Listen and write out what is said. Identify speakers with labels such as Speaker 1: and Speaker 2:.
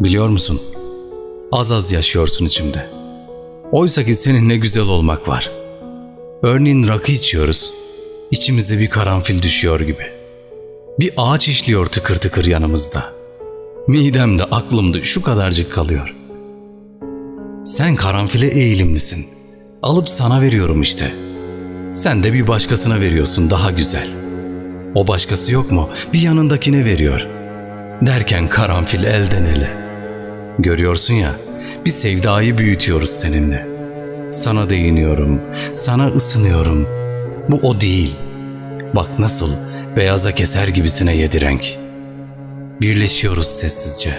Speaker 1: Biliyor musun? Az az yaşıyorsun içimde. Oysa ki seninle güzel olmak var. Örneğin rakı içiyoruz. İçimize bir karanfil düşüyor gibi. Bir ağaç işliyor tıkır tıkır yanımızda. Midemde, aklımda şu kadarcık kalıyor. Sen karanfile eğilimlisin. Alıp sana veriyorum işte. Sen de bir başkasına veriyorsun daha güzel. O başkası yok mu? Bir yanındakine veriyor. Derken karanfil elden ele. Görüyorsun ya, bir sevdayı büyütüyoruz seninle. Sana değiniyorum, sana ısınıyorum. Bu o değil. Bak nasıl beyaza keser gibisine yedi renk. Birleşiyoruz sessizce.